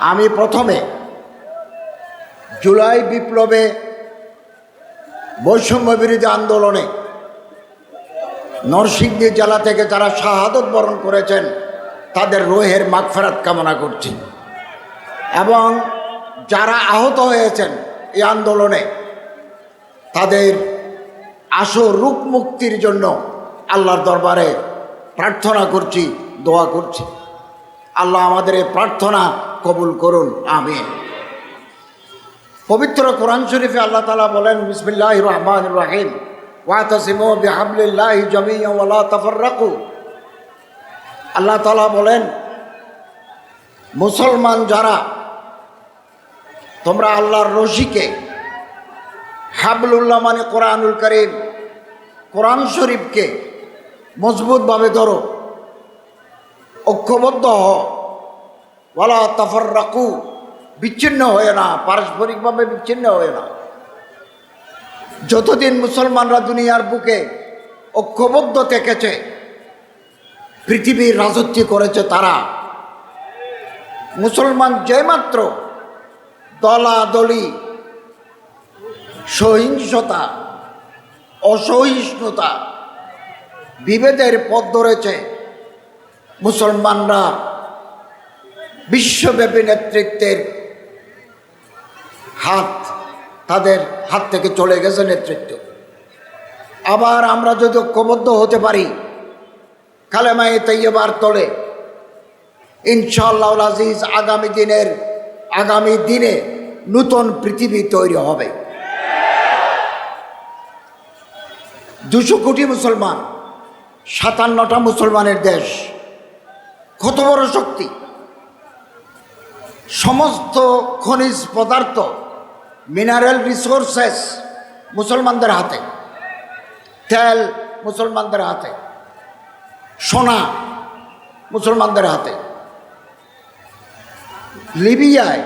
আমি প্রথমে জুলাই বিপ্লবে বৈষম্য বিরোধী আন্দোলনে নরসিংদী জেলা থেকে যারা শাহাদত বরণ করেছেন, তাদের রোহের মাগফেরাত কামনা করছি। এবং যারা আহত হয়েছেন এই আন্দোলনে, তাদের আশু রূপ মুক্তির জন্য আল্লাহর দরবারে প্রার্থনা করছি, দোয়া করছি। আল্লাহ আমাদের এই প্রার্থনা কবুল করুন, আমিন। পবিত্র কোরআন শরীফে আল্লাহ তালা বলেন বিসমিল্লাহ রহমান রাহিম। ওয়াতসিমো বিহাবলিল্লাহ জমিয়া ওয়ালা তাফাররাকু। আল্লাহ তালা বলেন, মুসলমান যারা, তোমরা আল্লাহর রশিকে হাবলুল্লাহ মানে কোরআনুল করিম, কোরআন শরীফকে মজবুতভাবে ধরো, ঐক্যবদ্ধ হ ওয়ালা তফর রাকু বিচ্ছিন্ন হয়ে না, পারস্পরিকভাবে বিচ্ছিন্ন হয়ে না। যতদিন মুসলমানরা দুনিয়ার বুকে ঐক্যবদ্ধ থেকেছে, পৃথিবীর রাজত্ব করেছে তারা, মুসলমান যেমাত্র দলাদলি, সহিংসতা, অসহিষ্ণুতা, বিভেদের পথ ধরেছে, মুসলমানরা বিশ্বব্যাপী নেতৃত্বের হাত তাদের হাত থেকে চলে গেছে নেতৃত্ব। আবার আমরা যদি ঐক্যবদ্ধ হতে পারি কালেমাই তৈয়বার তলে ইনশাআল্লাহ আজিজ আগামী দিনের, আগামী দিনে নূতন পৃথিবী তৈরি হবে। দুশো কোটি মুসলমান, সাতান্নটা মুসলমানের দেশ, কত বড় শক্তি? সমস্ত খনিজ পদার্থ মিনারেল রিসোর্সেস মুসলমানদের হাতে, তেল মুসলমানদের হাতে, সোনা মুসলমানদের হাতে। লিবিয়ায়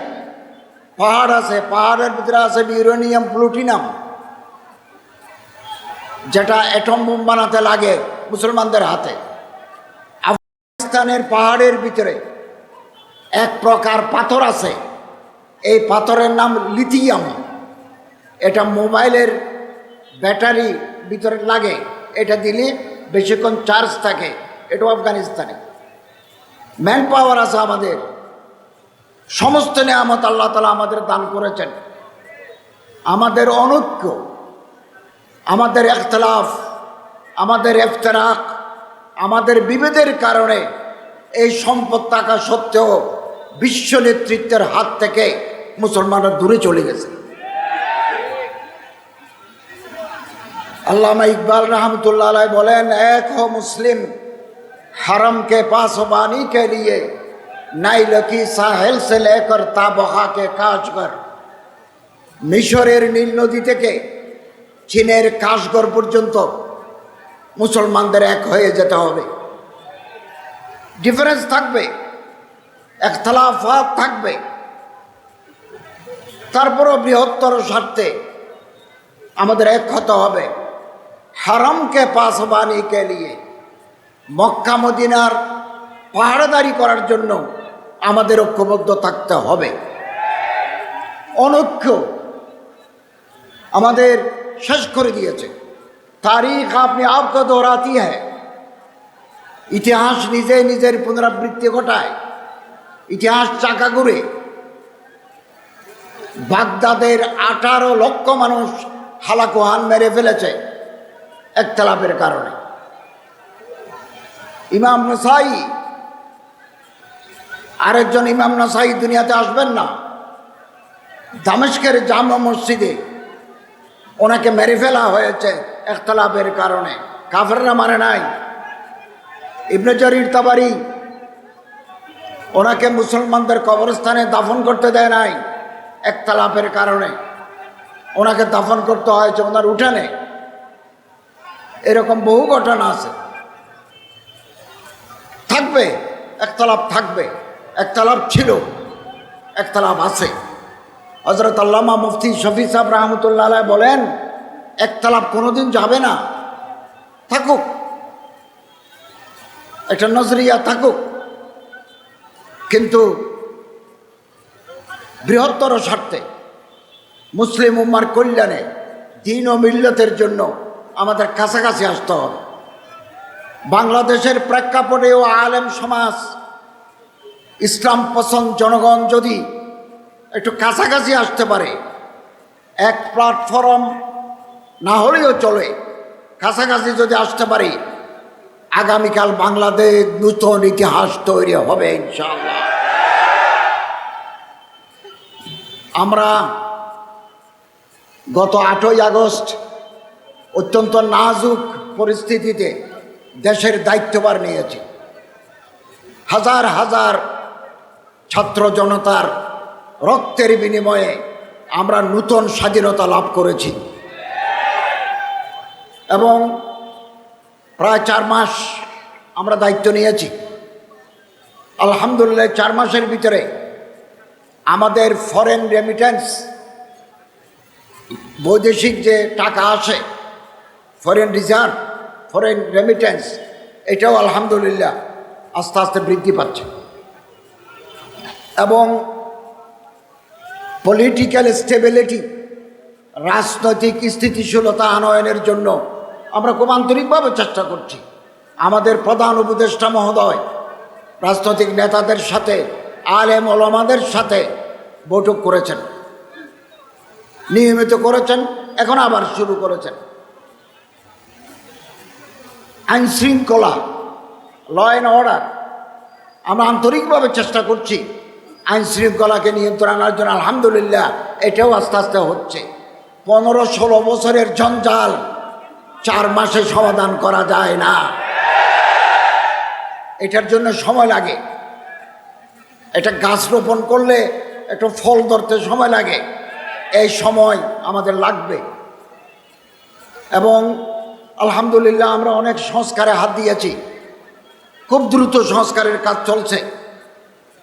পাহাড় আছে, পাহাড়ের ভিতরে আছে ইউরেনিয়াম, প্লুটিনাম, যেটা অ্যাটম বোম বানাতে লাগে মুসলমানদের হাতে। আফগানিস্তানের পাহাড়ের ভিতরে এক প্রকার পাথর আছে। এই পাথরের নাম লিথিয়াম। এটা মোবাইলের ব্যাটারি ভিতরে লাগে। এটা দিলে বেশিক্ষণ চার্জ থাকে। এটাও আফগানিস্তানে। ম্যান পাওয়ার আছে আমাদের। সমস্ত নিয়ামত আল্লাহ তালা আমাদের দান করেছেন। আমাদের অনৈক্য, আমাদের একতলাফ আমাদের এফতেরাক আমাদের বিভেদের কারণে এই সম্পদ থাকা সত্ত্বেও বিশ্ব নেতৃত্বের হাত থেকে মুসলমানরা দূরে চলে গেছে আল্লামা ইকবাল রহমতুল্লাহ আলাই বলেন এক হো মুসলিম हरम के पास बानी के लिए नाइल की साहेल से लेकर ताबहा के কাশগর মিশরের নীল নদী থেকে চীনের কাশগর পর্যন্ত মুসলমানদের এক হয়ে যেতে হবে ডিফারেন্স থাকবে একতলাফাত থাকবে। তারপরও বৃহত্তর স্বার্থে আমাদের এক হতে হবে, হারামকে পাশ বানি কে লিয়ে মক্কা, মদিনার পাহাড়াদারি করার জন্য আমাদের ঐক্যবদ্ধ থাকতে হবে। অনৈক্য আমাদের শেষ করে দিয়েছে। তারিখ আপনি আপকে দৌড়াতি হ্যাঁ। ইতিহাস নিজে নিজের পুনরাবৃত্তি ঘটায়। ইতিহাস চাকা ঘুরে। বাগদাদের আঠারো লক্ষ মানুষ হালাকোহান মেরে ফেলেছে একতলাপের কারণে। ইমাম নসাই, আরেকজন ইমাম নসাই দুনিয়াতে আসবেন না। দামেস্কের জামা মসজিদে ওনাকে মেরে ফেলা হয়েছে একতলাপের কারণে। কাফেররা মারে নাই। ইবনে জরির তাবারি ওনাকে মুসলমানদের কবরস্থানে দাফন করতে দেয় নাই একতালাপের কারণে। ওনাকে দাফন করতে হয়েছে ওনার উঠানে। এরকম বহু ঘটনা আছে। থাকবে, একতলাপ থাকবে। একতলাপ ছিল, একতলাপ আছে। হজরত আল্লামা মুফতি শফি সাহেব রহমতুল্লাহ বলেন, একতলাপ কোনোদিন যাবে না। থাকুক। একটা নজরিয়া থাকুক। কিন্তু বৃহত্তর স্বার্থে মুসলিম উম্মার কল্যাণে দিন ও মিল্লতের জন্য আমাদের কাছাকাছি আসতে হবে। বাংলাদেশের প্রেক্ষাপটে ও আলেম সমাজ, ইসলাম পছন্দ জনগণ যদি একটু কাছাকাছি আসতে পারে, এক প্ল্যাটফর্ম না হলেও চলে, কাছাকাছি যদি আসতে পারি আগামীকাল বাংলাদেশ নূতন ইতিহাস তৈরি হবে ইনশাল্লাহ আমরা গত আটই আগস্ট অত্যন্ত নাজুক পরিস্থিতিতে দেশের দায়িত্বভার নিয়েছি। হাজার হাজার ছাত্র জনতার রক্তের বিনিময়ে আমরা নূতন স্বাধীনতা লাভ করেছি। এবং প্রায় চার মাস আমরা দায়িত্ব নিয়েছি। আলহামদুলিল্লাহ, চার মাসের ভিতরে আমাদের ফরেন রেমিটেন্স বৈদেশিক যে টাকা আসে ফরেন রিজার্ভ ফরেন রেমিটেন্স এটাও আলহামদুলিল্লাহ আস্তে আস্তে বৃদ্ধি পাচ্ছে। এবং পলিটিক্যাল স্টেবিলিটি রাজনৈতিক স্থিতিশীলতা আনয়নের জন্য আমরা খুব আন্তরিকভাবে চেষ্টা করছি। আমাদের প্রধান উপদেষ্টা মহোদয়, রাজনৈতিক নেতাদের সাথে, আলেম ওলমাদের সাথে বৈঠক করেছেন। নিয়মিত করেছেন, এখন আবার শুরু করেছেন। আইন শৃঙ্খলা, ল অ্যান্ড অর্ডার, আমরা আন্তরিকভাবে চেষ্টা করছি আইন শৃঙ্খলাকে নিয়ন্ত্রণ আনার জন্য। আলহামদুলিল্লাহ, এটাও আস্তে আস্তে হচ্ছে। পনেরো ষোলো বছরের জঞ্জাল চার মাসে সমাধান করা যায় না। এটার জন্য সময় লাগে। এটা গাছ রোপণ করলে একটু ফল ধরতে সময় লাগে। এই সময় আমাদের লাগবে। এবং আলহামদুলিল্লাহ আমরা অনেক সংস্কারে হাত দিয়েছি। খুব দ্রুত সংস্কারের কাজ চলছে।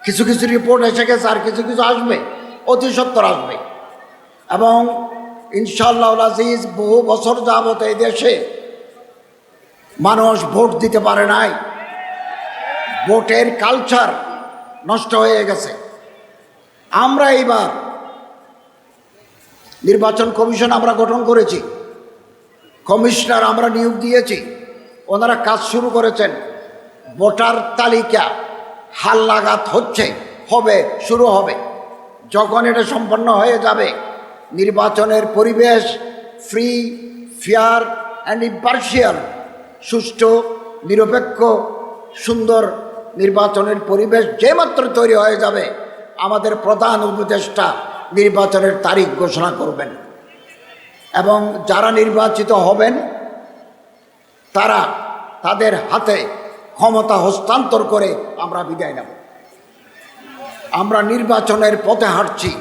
কিছু কিছু রিপোর্ট এসে গেছে, আর কিছু কিছু আসবে। অতি সত্তর আসবে। এবং ইনশাল্লাহ আজিজ, বহু বছর যাবত এই দেশে মানুষ ভোট দিতে পারে নাই। ভোটের কালচার নষ্ট হয়ে গেছে। আমরা এইবার নির্বাচন কমিশন আমরা গঠন করেছি। কমিশনার আমরা নিয়োগ দিয়েছি। ওনারা কাজ শুরু করেছেন। ভোটার তালিকা হাল লাগাত হচ্ছে, হবে, শুরু হবে। যখন এটা সম্পন্ন হয়ে যাবে নির্বাচনের পরিবেশ ফ্রি ফেয়ার অ্যান্ড ইম্পার্শিয়াল সুষ্ঠু, নিরপেক্ষ, সুন্দর নির্বাচনের পরিবেশ যে মাত্র তৈরি হয়ে যাবে, আমাদের প্রধান উপদেষ্টা নির্বাচনের তারিখ ঘোষণা করবেন। এবং যারা নির্বাচিত হবেন, তারা তাদের হাতে ক্ষমতা হস্তান্তর করে আমরা বিদায় নেব। আমরা নির্বাচনের পথে হাঁটছি।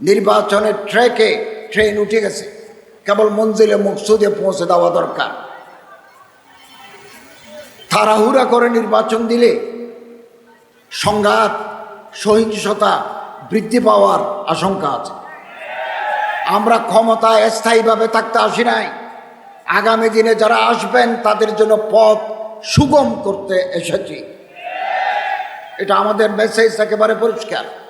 নির্বাচনের ট্রেকে ট্রেন উঠে গেছে। কেবল মঞ্জিলে মুকসুদে পৌঁছে দেওয়া দরকার। তাড়াহুড়া করে নির্বাচন দিলে সংঘাত, সহিংসতা বৃদ্ধি পাওয়ার আশঙ্কা আছে। আমরা ক্ষমতায় স্থায়ীভাবে থাকতে আসি নাই। আগামী দিনে যারা আসবেন, তাদের জন্য পথ সুগম করতে এসেছি। এটা আমাদের মেসেজ একেবারে পরিষ্কার।